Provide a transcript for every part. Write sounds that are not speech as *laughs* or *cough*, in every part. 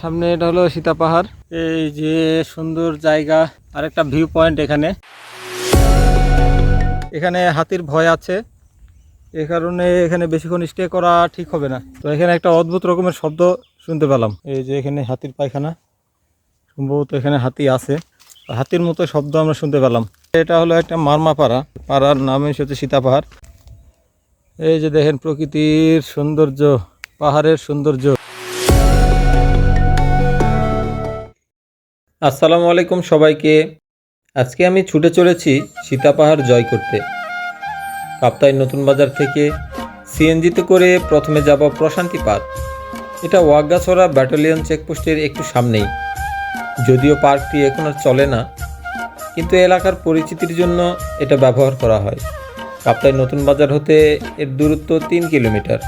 সামনে এটা হলো সীতা পাহাড়। এই যে সুন্দর জায়গা আর একটা ভিউ পয়েন্ট এখানে। এখানে হাতির ভয় আছে, এ কারণে এখানে বেশিক্ষণ স্টে করা ঠিক হবে না। তো এখানে একটা অদ্ভুত রকমের শব্দ শুনতে পেলাম। এই যে এখানে হাতির পায়খানা, সম্ভবত এখানে হাতি আছে। হাতির মতো শব্দ আমরা শুনতে পেলাম। এটা হলো একটা মারমা পাড়া, পাড়ার নাম হচ্ছে সীতা পাহাড়। এই যে দেখেন প্রকৃতির সৌন্দর্য, পাহাড়ের সৌন্দর্য। আসসালামু আলাইকুম সবাইকে। আজকে আমি ছুটে চলেছি সীতাপাহাড় জয় করতে। কাপ্তাই নতুন বাজার থেকে সিএনজিতে করে প্রথমে যাব প্রশান্তি পার্ক। এটা ওয়াগ্গাছড়া ব্যাটালিয়ন চেকপোস্টের একটু সামনেই। যদিও পার্কটি এখন আর চলে না, কিন্তু এলাকার পরিচিতির জন্য এটা ব্যবহার করা হয়। কাপ্তাই নতুন বাজার হতে এর দূরত্ব তিন কিলোমিটার।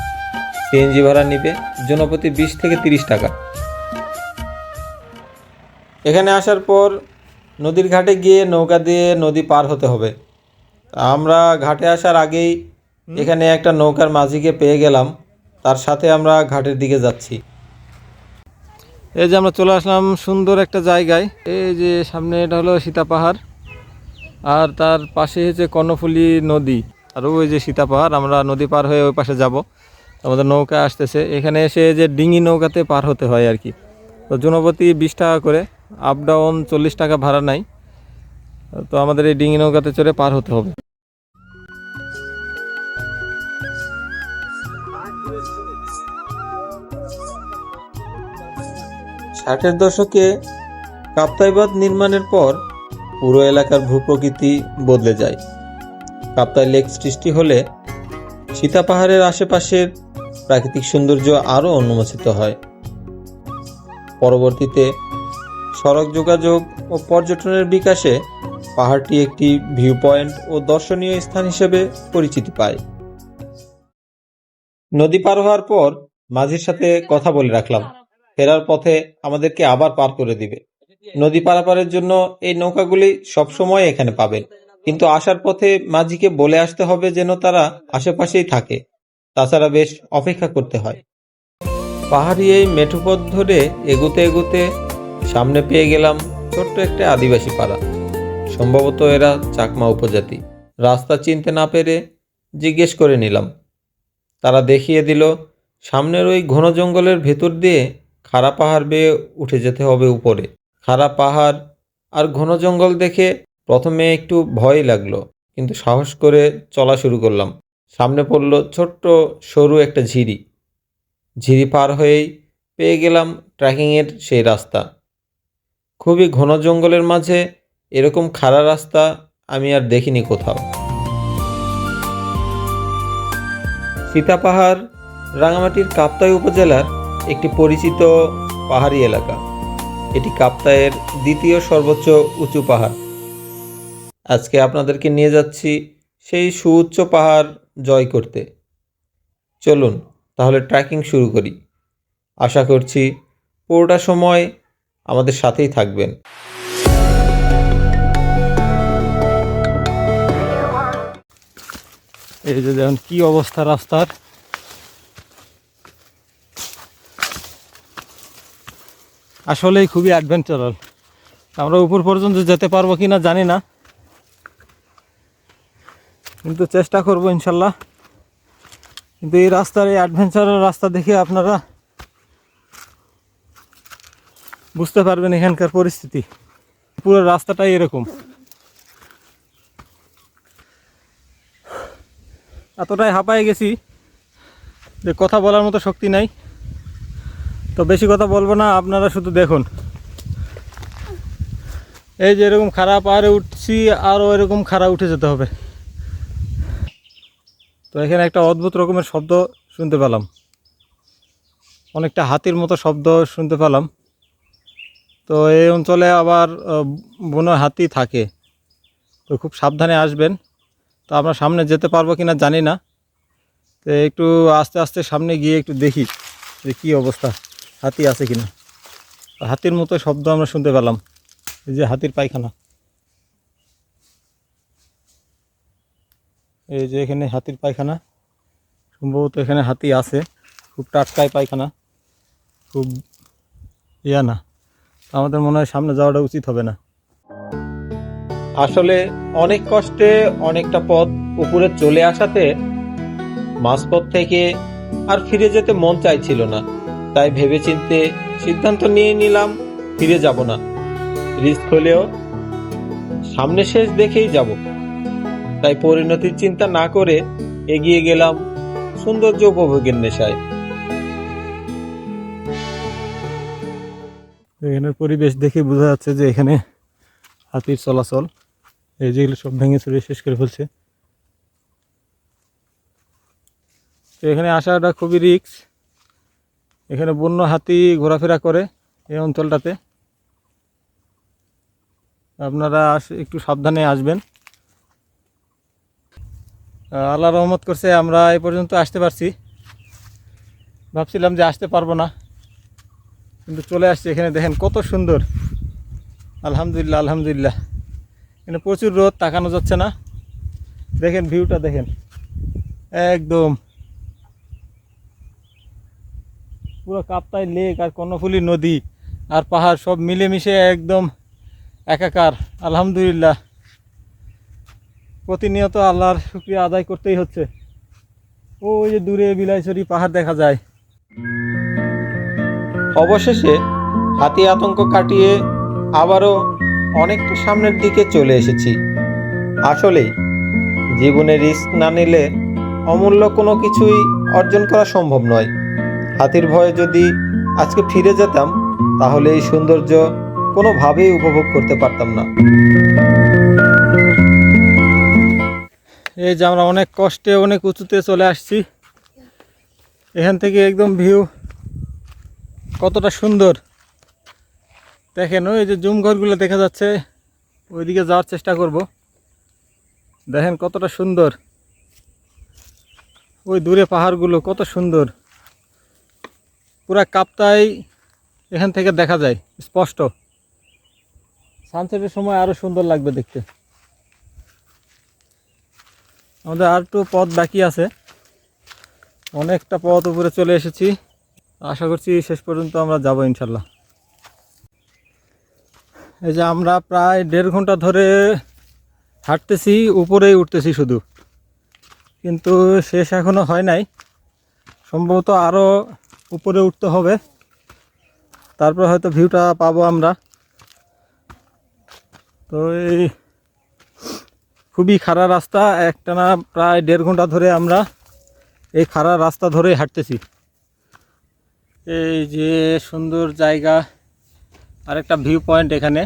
সিএনজি ভাড়া নিবে জনপ্রতি বিশ থেকে তিরিশ টাকা। এখানে আসার পর নদীর ঘাটে গিয়ে নৌকা দিয়ে নদী পার হতে হবে। আমরা ঘাটে আসার আগেই এখানে একটা নৌকার মাঝিকে পেয়ে গেলাম। তার সাথে আমরা ঘাটের দিকে যাচ্ছি। এই যে আমরা চলে আসলাম সুন্দর একটা জায়গায়। এই যে সামনে এটা হলো সীতা পাহাড়। আর তার পাশে হচ্ছে কর্ণফুলী নদী। আর ওই যে সীতা পাহাড় আমরা নদী পার হয়ে ওই পাশে যাব। আমাদের নৌকা আসতেছে। এখানে এসে যে ডিঙি নৌকাতে পার হতে হয় আর কি। তো জনপ্রতি বিশ টাকা করে আপ ডাউন চল্লিশ টাকা ভাড়া নাই। তো আমাদের এই ডিঙি নৌকাতে চড়ে পার হতে হবে। ষাটের দশকে কাপ্তাইবাদ নির্মাণের পর পুরো এলাকার ভূপ্রকৃতি বদলে যায়। কাপ্তাই লেক সৃষ্টি হলে সীতা পাহাড়ের আশেপাশের প্রাকৃতিক সৌন্দর্য আরও উন্মোচিত হয়। পরবর্তীতে সড়ক যোগাযোগ ও পর্যটনের বিকাশে পাহাড়টি একটি ভিউ পয়েন্ট ও দর্শনীয় স্থান হিসেবে পরিচিতি পায়। নদী পার হওয়ার পর মাঝির সাথে কথা বলে রাখলাম। ফেরার পথে আমাদেরকে আবার পার করে দিবে। নদী পারাপারের জন্য এই নৌকাগুলি সবসময় এখানে পাবেন। কিন্তু আসার পথে মাঝিকে বলে আসতে হবে যেন তারা আশেপাশেই থাকে। তাছাড়া বেশ অপেক্ষা করতে হয়। পাহাড়ি এই মেঠোপথ ধরে এগুতে এগুতে সামনে পেয়ে গেলাম ছোট্ট একটা আদিবাসী পাড়া। সম্ভবত এরা চাকমা উপজাতি। রাস্তা চিনতে না পেরে জিজ্ঞেস করে নিলাম। তারা দেখিয়ে দিল, সামনের ওই ঘন জঙ্গলের ভেতর দিয়ে খাড়া পাহাড় বেয়ে উঠে যেতে হবে উপরে। খাড়া পাহাড় আর ঘন জঙ্গল দেখে প্রথমে একটু ভয় লাগল, কিন্তু সাহস করে চলা শুরু করলাম। সামনে পড়ল ছোট্ট সরু একটা ঝিরি। ঝিরি পার হয়েই পেয়ে গেলাম ট্রেকিংয়ের সেই রাস্তা। খুবই ঘন জঙ্গলের মাঝে এরকম খাড়া রাস্তা আমি আর দেখিনি কোথাও। সীতা পাহাড় রাঙামাটির কাপ্তাই উপজেলার একটি পরিচিত পাহাড়ি এলাকা। এটি কাপ্তাইয়ের দ্বিতীয় সর্বোচ্চ উঁচু পাহাড়। আজকে আপনাদেরকে নিয়ে যাচ্ছি সেই সুউচ্চ পাহাড় জয় করতে। চলুন তাহলে ট্রেকিং শুরু করি। আশা করছি পুরোটা সময় আমাদের সাথেই থাকবেন। এই যে দেখুন, কি অবস্থা রাস্তার? আসলেই খুবই অ্যাডভেঞ্চারাল আমরা উপর পর্যন্ত যেতে পারব কি না জানি না। কিন্তু চেষ্টা করব ইনশাল্লাহ। কিন্তু এই রাস্তার, এই অ্যাডভেঞ্চারাল রাস্তা দেখে আপনারা বুঝতে পারবেন এখানকার পরিস্থিতি। পুরো রাস্তাটাই এরকম। এতটাই হাঁপায়ে গেছি যে কথা বলার মতো শক্তি নাই। তো বেশি কথা বলব না, আপনারা শুধু দেখুন। এই যে এরকম খারাপ পাহাড়ে উঠছি, আরও এরকম খাড়া উঠে যেতে হবে। তো এখানে একটা অদ্ভুত রকমের শব্দ শুনতে পেলাম। অনেকটা হাতির মতো শব্দ শুনতে পেলাম। তো এই অঞ্চলে আবার আহ, বনো হাতি থাকে। তো খুব সাবধানে আসবেন। তো আমরা সামনে যেতে পারব কি না জানি না। তো একটু আস্তে আস্তে সামনে গিয়ে একটু দেখি যে কী অবস্থা হাতি আছে কি না হাতির মতো শব্দ আমরা শুনতে পেলাম এই যে হাতির পায়খানা। এই যে এখানে হাতির পায়খানা সম্ভবত এখানে হাতি আছে খুব টাটকায় পায়খানা খুব ইয়া না। আমাদের মনে হয় সামনে যাওয়াটা উচিত হবে না। আসলে অনেক কষ্টে অনেকটা পথ উপরে চলে আসাতে মাঝপথ থেকে আর ফিরে যেতে মন চাইছিল না। তাই ভেবেচিন্তে সিদ্ধান্ত নিয়ে নিলাম, ফিরে যাব না। রিস্ক হলেও সামনে শেষ দেখেই যাব। তাই পরিণতির চিন্তা না করে এগিয়ে গেলাম সৌন্দর্য উপভোগের নেশায়। এখানের পরিবেশ দেখে বোঝা যাচ্ছে যে এখানে হাতির চলাচল, এই যেগুলো সব ভেঙে চুরে শেষ করে ফেলছে। তো এখানে আসাটা খুবই রিক্স এখানে বন্য হাতি ঘোরাফেরা করে এই অঞ্চলটাতে। আপনারা একটু সাবধানে আসবেন। আল্লাহ রহমত করছে, আমরা এ পর্যন্ত আসতে পারছি। ভাবছিলাম যে আসতে পারব না। কিন্তু চলে আসছে এখানে, দেখেন কত সুন্দর। আলহামদুলিল্লাহ আলহামদুলিল্লাহ। এখানে প্রচুর রোদ, তাকানো যাচ্ছে না। দেখেন ভিউটা, দেখেন। একদম। পুরো কাপ্তাই লেক আর কর্ণফুলী নদী আর পাহাড় সব মিলেমিশে একদম একাকার। আলহামদুলিল্লাহ। প্রতিনিয়ত আল্লাহর শুক্রিয়া আদায় করতেই হচ্ছে। ওই যে দূরে বিলাইছড়ি পাহাড় দেখা যায়। অবশেষে হাতি আতঙ্ক কাটিয়ে আবারও অনেকটা সামনের দিকে চলে এসেছি। আসলেই জীবনে রিস্ক না নিলে অমূল্য কোনো কিছুই অর্জন করা সম্ভব নয়। হাতির ভয়ে যদি আজকে ফিরে যেতাম, তাহলে এই সৌন্দর্য কোনোভাবেই উপভোগ করতে পারতাম না। এই যে আমরা অনেক কষ্টে, অনেক উঁচুতে চলে আসছি। এখান থেকে একদম ভিউ কতটা সুন্দর। দেখেন, ওই যে জুম ঘরগুলো দেখা যাচ্ছে, ওইদিকে যাওয়ার চেষ্টা করব। দেখেন, কতটা সুন্দর। ওই দূরে পাহাড়গুলো কত সুন্দর। পুরা কাপ্তাই এখান থেকে দেখা যায়, স্পষ্ট। সানসেটের সময় আরও সুন্দর লাগবে দেখতে। আমাদের আর একটু পথ বাকি আছে। অনেকটা পথ উপরে চলে এসেছি। আশা করছি শেষ পর্যন্ত আমরা যাব ইনশাল্লাহ। এই যে আমরা প্রায় দেড় ঘণ্টা ধরে হাঁটতেছি, উপরেই উঠতেছি শুধু। কিন্তু শেষ এখনও হয় নাই। সম্ভবত আরও উপরে উঠতে হবে। তারপর হয়তো ভিউটা পাবো আমরা। তো এই খুবই খাড়া রাস্তা, একটানা প্রায় দেড় ঘণ্টা ধরে আমরা এই খাড়া রাস্তা ধরে হাঁটতেছি। এই যে সুন্দর জায়গা, আরেকটা ভিউ পয়েন্ট এখানে।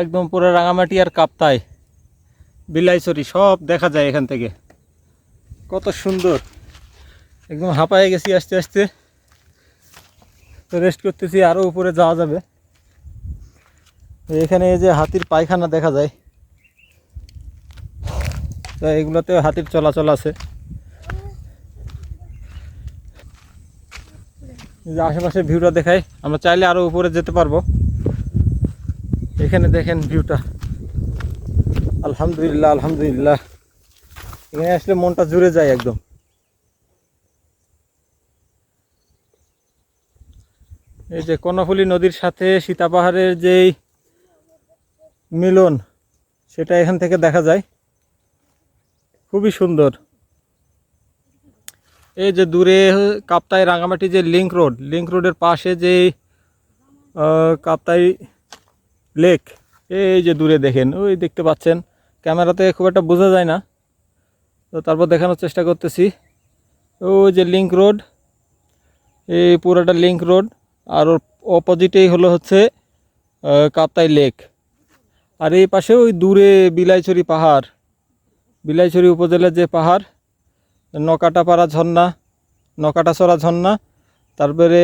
একদম পুরো রাঙামাটি আর কাপ্তায় বিলাইছড়ি, সব দেখা যায় এখান থেকে। কত সুন্দর। একদম হাঁপায়ে গেছি আস্তে আস্তে। তো রেস্ট করতেছি আরও উপরে যাওয়া যাবে। এখানে এই যে হাতির পায়খানা দেখা যায়। তো এগুলোতে হাতির চলাচল আছে এই যে আশেপাশে ভিউটা দেখাই, আমরা চাইলে আরও উপরে যেতে পারব। এখানে দেখেন ভিউটা আলহামদুলিল্লাহ আলহামদুলিল্লাহ। এখানে আসলে মনটা জুড়ে যায় একদম। এই যে কর্ণফুলী নদীর সাথে সীতাপাহাড়ের যেই মিলন, সেটা এখান থেকে দেখা যায়। খুবই সুন্দর। এই যে দূরে কাপ্তাই রাঙামাটি যে লিঙ্ক রোড লিঙ্ক রোডের পাশে যে কাপ্তাই লেক এই যে দূরে দেখেন, ওই দেখতে পাচ্ছেন। ক্যামেরাতে খুব একটা বোঝা যায় না। তো তারপর দেখানোর চেষ্টা করতেছি। ওই যে লিঙ্ক রোড এই পুরোটা লিঙ্ক রোড আর ওর অপোজিটেই হলো হচ্ছে কাপ্তাই লেক আর এই পাশে ওই দূরে বিলাইছড়ি পাহাড়, বিলাইছড়ি উপজেলার যে পাহাড় নকাটাপাড়া ঝর্ণা, নকাটাছড়া ঝর্ণা, তারপরে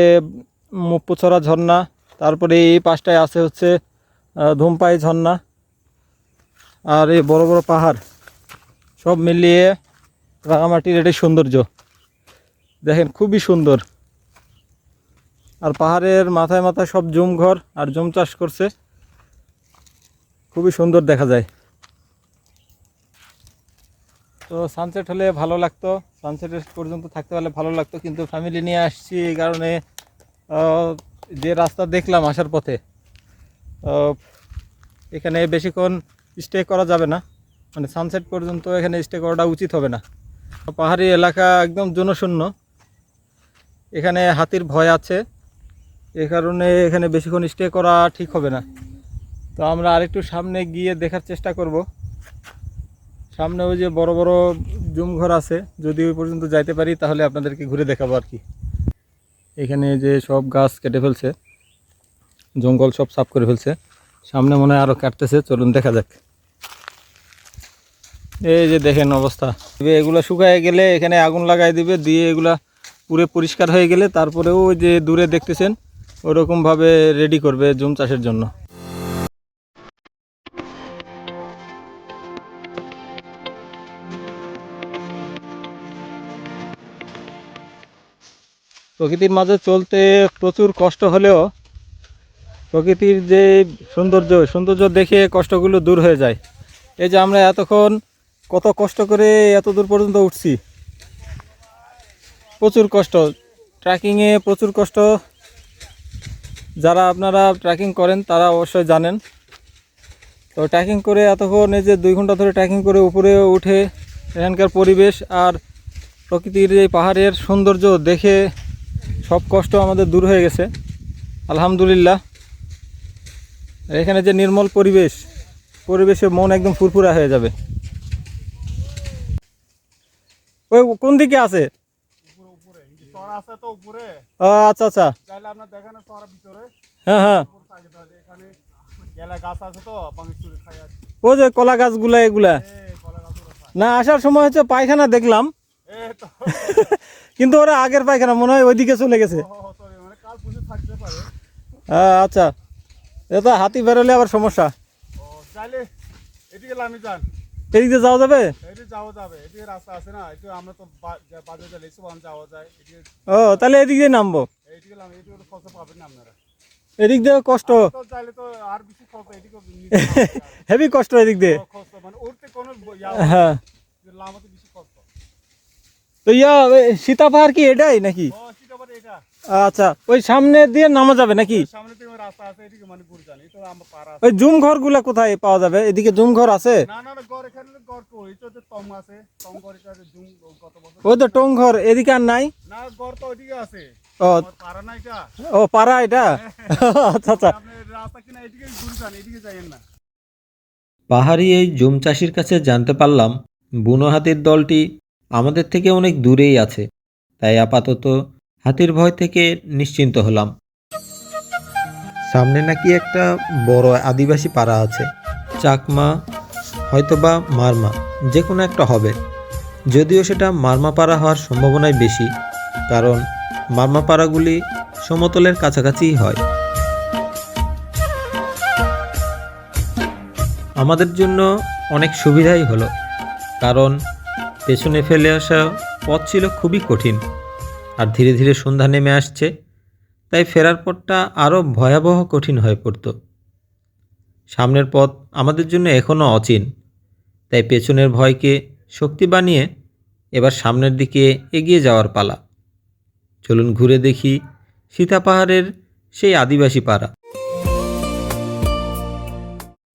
মুপ্পুছড়া ঝর্ণা, তারপরে এই পাশটায় আছে হচ্ছে ধূমপাই ঝর্ণা আর এই বড় বড় পাহাড়। সব মিলিয়ে রাঙামাটির এটাই সৌন্দর্য। দেখেন, খুবই সুন্দর। আর পাহাড়ের মাথায় মাথায় সব জুম ঘর আর জুম চাষ করছে। খুবই সুন্দর দেখা যায়। তো সানসেট হলে ভালো লাগতো। সানসেটের পর্যন্ত থাকতে পারলে ভালো লাগতো, কিন্তু ফ্যামিলি নিয়ে আসছি এই কারণে যে রাস্তা দেখলাম আসার পথে এখানে বেশিক্ষণ স্টে করা যাবে না। মানে সানসেট পর্যন্ত এখানে স্টে করাটা উচিত হবে না। পাহাড়ি এলাকা একদম জনশূন্য। এখানে হাতির ভয় আছে। এ কারণে এখানে বেশিক্ষণ স্টে করা ঠিক হবে না। তো আমরা আরেকটু সামনে গিয়ে দেখার চেষ্টা করব। সামনে ওই যে বড় বড় জুম ঘর আছে, যদি ওই পর্যন্ত যাইতে পারি তাহলে আপনাদেরকে ঘুরে দেখাবো আর কি। এখানে যে সব গাছ কেটে ফেলছে, জঙ্গল সব সাফ করে ফেলছে। সামনে মনে হয় আরও কাটতেছে, চলুন দেখা যাক। এই যে দেখেন অবস্থা। এগুলো শুকায় গেলে এখানে আগুন লাগাই দিবে, দিয়ে এগুলা পুরো পরিষ্কার হয়ে গেলে তারপরেও ওই যে দূরে দেখতেছেন, ওরকমভাবে রেডি করবে জুম চাষের জন্য। প্রকৃতির মাঝে চলতে প্রচুর কষ্ট হলেও প্রকৃতির যে সৌন্দর্য সৌন্দর্য দেখে কষ্টগুলো দূর হয়ে যায়। এই যে আমরা এতক্ষণ কত কষ্ট করে এত দূর পর্যন্ত উঠছি। প্রচুর কষ্ট। ট্রেকিংয়ে প্রচুর কষ্ট। যারা আপনারা ট্রেকিং করেন, তারা অবশ্যই জানেন। তো ট্রেকিং করে এতক্ষণ এই যে দুই ঘণ্টা ধরে ট্রেকিং করে উপরে উঠে, এখানকার পরিবেশ আর প্রকৃতির এই পাহাড়ের সৌন্দর্য দেখে সব কষ্ট আমাদের দূর হয়ে গেছে। আলহামদুলিল্লাহ। এখানে যে নির্মল পরিবেশ পরিবেশে মন একদম ফুরফুরা হয়ে যাবে। ওই কোন দিকে আছে? আচ্ছা আচ্ছা। হ্যাঁ হ্যাঁ। যে কলা গাছগুলা এগুলা। না আসার সময় হচ্ছে পায়খানা দেখলাম। *laughs* কিন্তু ওরা আগের পায়খানা মনে হয় ওইদিকে চলে গেছে। হ্যাঁ, আচ্ছা। এটা হাতি বেরোলে আবার সমস্যা। এদিকে যাওয়া যাবে? ও তাহলে এদিক দিয়ে নামবো। এদিকে পাবেন না *laughs* এদিক দিয়ে কষ্ট। হেভি কষ্ট এদিক দিয়ে। হ্যাঁ। তো ইয়া ওই সীতা পাহাড় কি এটাই নাকি? আচ্ছা ওই সামনে দিয়ে নামা যাবে নাকি? সামনে থেকে রাস্তা আছে এদিকে মানে ঘুরে যান এটা আমার পাড়া আছে। ওই জুম ঘরগুলা কোথায় পাওয়া যাবে? এদিকে জুম ঘর আছে ওই তো টং ঘর এদিকে আর নাই? না গড় তো ওইদিকে আছে। ও পাড়া এটা। ও পাড়া এটা? আচ্ছা আচ্ছা। আপনি রাস্তা কিনা এদিকে ঘুরে যান এদিকে যাইয়েন না। পাহাড়ি এই জুম চাষির কাছে জানতে পারলাম বুনো হাতির দলটি আমাদের থেকে অনেক দূরেই আছে। তাই আপাতত হাতির ভয় থেকে নিশ্চিন্ত হলাম। সামনে নাকি একটা বড় আদিবাসী পাড়া আছে। চাকমা, হয়তোবা মারমা যে কোনো একটা হবে। যদিও সেটা মারমা পাড়া হওয়ার সম্ভাবনাই বেশি, কারণ মারমা পাড়াগুলি সমতলের কাছাকাছিই হয়। আমাদের জন্য অনেক সুবিধাই হলো, কারণ পেছনে ফেলে আসা পথ ছিল খুবই কঠিন আর ধীরে ধীরে সন্ধ্যা নেমে আসছে, তাই ফেরার পথটা আরও ভয়াবহ কঠিন হয়ে পড়ত। সামনের পথ আমাদের জন্য এখনও অচিন, তাই পেছনের ভয়কে শক্তি বানিয়ে এবার সামনের দিকে এগিয়ে যাওয়ার পালা। চলুন ঘুরে দেখি সীতা পাহাড়ের সেই আদিবাসী পাড়া।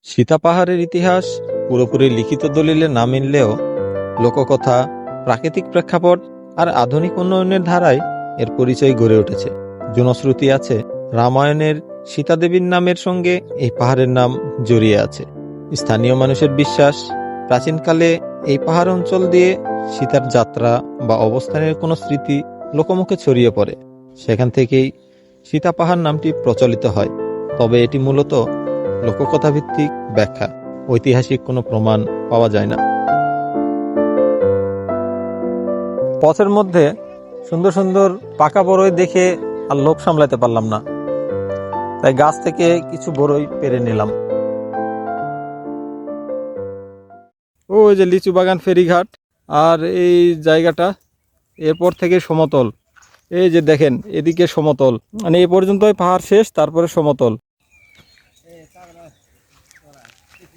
সীতা পাহাড়ের ইতিহাস পুরোপুরি লিখিত দলিলে না মিললেও লোককথা, প্রাকৃতিক প্রেক্ষাপট আর আধুনিক উন্নয়নের ধারায় এর পরিচয় গড়ে উঠেছে। জনশ্রুতি আছে, রামায়ণের সীতাদেবীর নামের সঙ্গে এই পাহাড়ের নাম জড়িয়ে আছে। স্থানীয় মানুষের বিশ্বাস, প্রাচীনকালে এই পাহাড় অঞ্চল দিয়ে সীতার যাত্রা বা অবস্থানের কোনো স্মৃতি লোকমুখে ছড়িয়ে পড়ে। সেখান থেকেই সীতা পাহাড় নামটি প্রচলিত হয়। তবে এটি মূলত লোককথা ভিত্তিক ব্যাখ্যা। ঐতিহাসিক কোনো প্রমাণ পাওয়া যায় না। পথের মধ্যে সুন্দর সুন্দর পাকা বড়ই দেখে আর লোভ সামলাতে পারলাম না। তাই গাছ থেকে কিছু বড়ই পেরে নিলাম। ও ওই যে লিচু বাগান ফেরিঘাট আর এই জায়গাটা এরপর থেকে সমতল। এই যে দেখেন, এদিকে সমতল। মানে এ পর্যন্তই পাহাড় শেষ, তারপরে সমতল।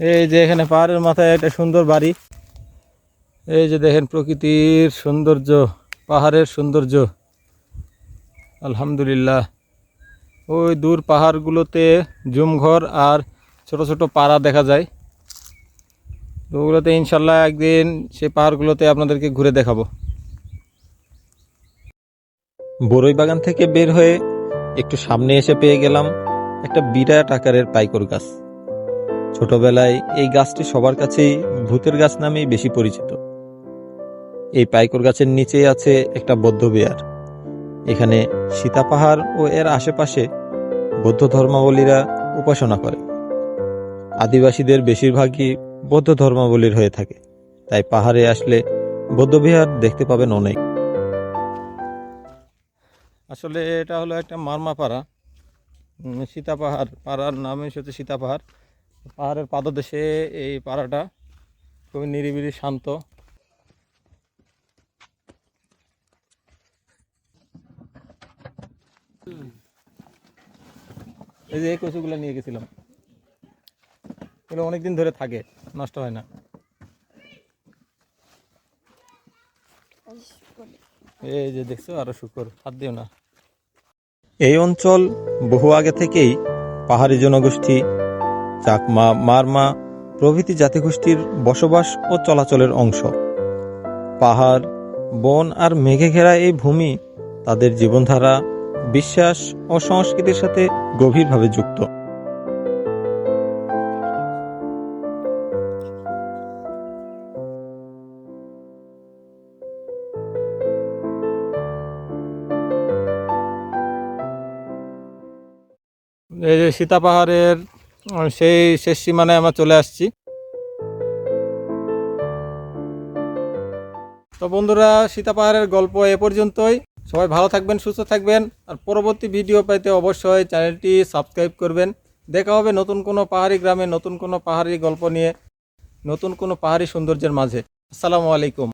এই যে এখানে পাহাড়ের মাথায় একটা সুন্দর বাড়ি। এই যে দেখেন প্রকৃতির সৌন্দর্য, পাহাড়ের সৌন্দর্য। আলহামদুলিল্লাহ। ওই দূর পাহাড়গুলোতে জুমঘর আর ছোট ছোট পাড়া দেখা যায়। তো ওগুলোতে ইনশাল্লাহ একদিন সেই পাহাড়গুলোতে আপনাদেরকে ঘুরে দেখাবো। বড়ই বাগান থেকে বের হয়ে একটু সামনে এসে পেয়ে গেলাম একটা বিরাট আকারের পাইকর গাছ। ছোটবেলায় এই গাছটি সবার কাছেই ভূতের গাছ নামেই বেশি পরিচিত। এই পাইকর গাছের নিচেই আছে একটা বৌদ্ধ বিহার। এখানে সীতা পাহাড় ও এর আশেপাশে বৌদ্ধ ধর্মাবলীরা উপাসনা করে। আদিবাসীদের বেশিরভাগই বৌদ্ধ ধর্মাবলীর হয়ে থাকে। তাই পাহাড়ে আসলে বৌদ্ধবিহার দেখতে পাবেন অনেক। আসলে এটা হলো একটা মারমা পাড়া। সীতা পাহাড়, পাড়ার নামই হচ্ছে সীতা পাহাড়। পাহাড়ের পাদদেশে এই পাড়াটা খুবই নিরিবিলি, শান্ত। এই যে এই কচুগুলো নিয়ে গেছিলাম। এগুলো অনেকদিন ধরে থাকে, নষ্ট হয় না। এই যে দেখছ, আরও শুকর, হাত দিও না। এই অঞ্চল বহু আগে থেকেই পাহাড়ি জনগোষ্ঠী, চাকমা, মারমা প্রভৃতি জাতিগোষ্ঠীর বসবাস ও চলাচলের অংশ। পাহাড়, বন আর মেঘে ঘেরা এই ভূমি তাদের জীবনধারা বিশ্বাস ও সংস্কৃতির সাথে গভীরভাবে যুক্ত। এই যে সীতা পাহাড়ের সেই শেষ সীমানায় আমরা চলে আসছি। তো বন্ধুরা, সীতা পাহাড়ের গল্প এ পর্যন্তই। সবাই ভালো থাকবেন, সুস্থ থাকবেন। আর পরবর্তী ভিডিও পেতে অবশ্যই চ্যানেলটি সাবস্ক্রাইব করবেন। দেখা হবে নতুন কোনো পাহাড়ি গ্রামে, নতুন কোনো পাহাড়ি গল্প নিয়ে, নতুন কোনো পাহাড়ি সৌন্দর্যের মাঝে। আসসালামু আলাইকুম।